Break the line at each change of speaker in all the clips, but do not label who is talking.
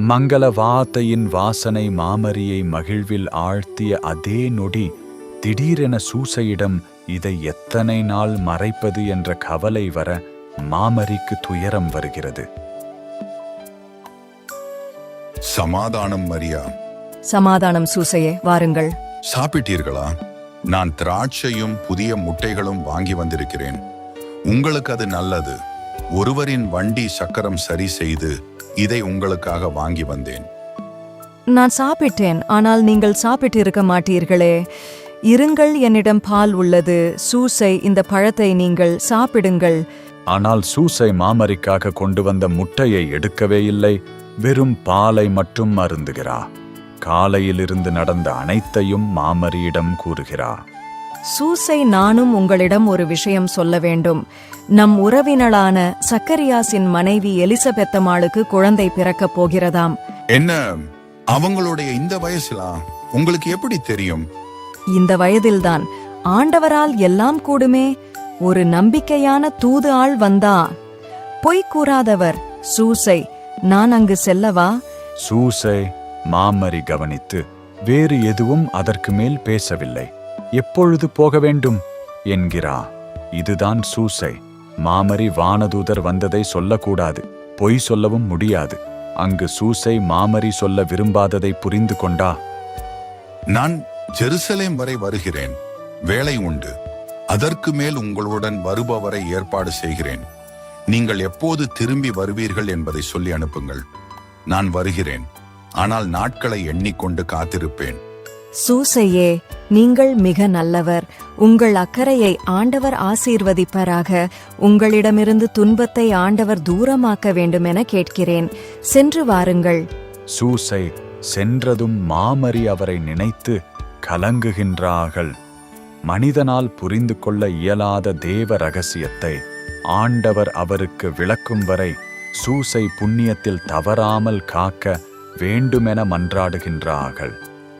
மங்கள வார்த்தையின் வாசனை மாமரியை மகிழ்வில் ஆழ்த்திய அதே நொடி திடீரென சூசையிடம் இதை எத்தனை நாள் மறைப்பது என்ற கவலை வர மாமரிக்கு துயரம் வருகிறது.
சமாதானம் மரியா.
சமாதானம் சூசையே வாருங்கள்.
சாப்பிட்டீர்களா? நான் திராட்சையும் புதிய முட்டைகளும் வாங்கி வந்திருக்கிறேன். உங்களுக்கு அது நல்லது. ஒருவரின் வண்டி சக்கரம் சரி செய்து இதை உங்களுக்காக வாங்கி வந்தேன்.
நான் சாப்பிட்டேன் ஆனால் நீங்கள் சாப்பிட்டு இருக்க மாட்டீர்களே. இருங்கள் என்னிடம் பால் உள்ளது. சூசை இந்த பழத்தை நீங்கள் சாப்பிடுங்கள்.
ஆனால் சூசை மாமரிக்காக கொண்டு வந்த முட்டையை எடுக்கவே இல்லை. வெறும் பாலை மட்டும் அருந்துகிறா. காலையிலிருந்து நடந்த அனைத்தையும் மாமரியிடம் கூறுகிறா.
சூசை நானும் உங்களிடம் ஒரு விஷயம் சொல்ல வேண்டும். நம் உறவினளான சக்கரியாசின் மனைவி எலிசபெத்தம்மாளுக்கு குழந்தை பிறக்கப் போகிறதாம்.
என்ன? அவங்களுடைய இந்த வயசுலா? உங்களுக்கு எப்படி தெரியும்?
இந்த வயதில்தான் ஆண்டவரால் எல்லாம் கூடுமே ஒரு நம்பிக்கையான தூது ஆள் வந்தா. பொய் கூறாதவர் சூசை நான் அங்கு செல்லவா?
சூசை மாமரி கவனித்து வேறு எதுவும் அதற்கு மேல் பேசவில்லை. எப்பொழுது போக வேண்டும்? என்கிறா இதுதான் சூசை. மாமரி வானதூதர் வந்ததை சொல்லக்கூடாது. பொய் சொல்லவும் முடியாது. அங்கு சூசை மாமரி சொல்ல விரும்பாததை புரிந்து கொண்டா?
நான் ஜெருசலேம் வரை வருகிறேன். வேலை உண்டு. அதற்கு மேல் உங்களுடன் வருபவரை ஏற்பாடு செய்கிறேன். நீங்கள் எப்போது திரும்பி வருவீர்கள் என்பதை சொல்லி அனுப்புங்கள். நான் வருகிறேன். ஆனால் நாட்களை எண்ணிக்கொண்டு காத்திருப்பேன்.
சூசையே நீங்கள் மிக நல்லவர். உங்கள் அக்கறையை ஆண்டவர் ஆசீர்வதிப்பராக. உங்களிடமிருந்து துன்பத்தை ஆண்டவர் தூரமாக்க வேண்டுமென கேட்கிறேன். சென்று வாருங்கள்.
சூசை சென்றதும் மாமரி அவரை நினைத்து கலங்குகின்றார்கள். மனிதனால் புரிந்து கொள்ள இயலாத தேவ ரகசியத்தை ஆண்டவர் அவருக்கு விளக்கும் வரை சூசை புண்ணியத்தில் தவறாமல் காக்க வேண்டுமென மன்றாடுகின்றார்கள்.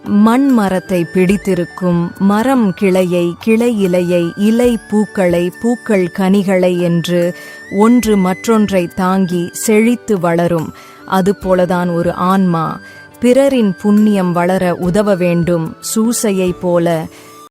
மண் மரத்தை பிடித்திருக்கும் மரம் கிளையை கிளை இலையை இலை பூக்களை பூக்கள் கனிகளை என்று ஒன்று மற்றொன்றை தாங்கி செழித்து வளரும். அதுபோலதான் ஒரு ஆன்மா. பிறரின் புண்ணியம் வளர உதவ வேண்டும். சூசையைப் போல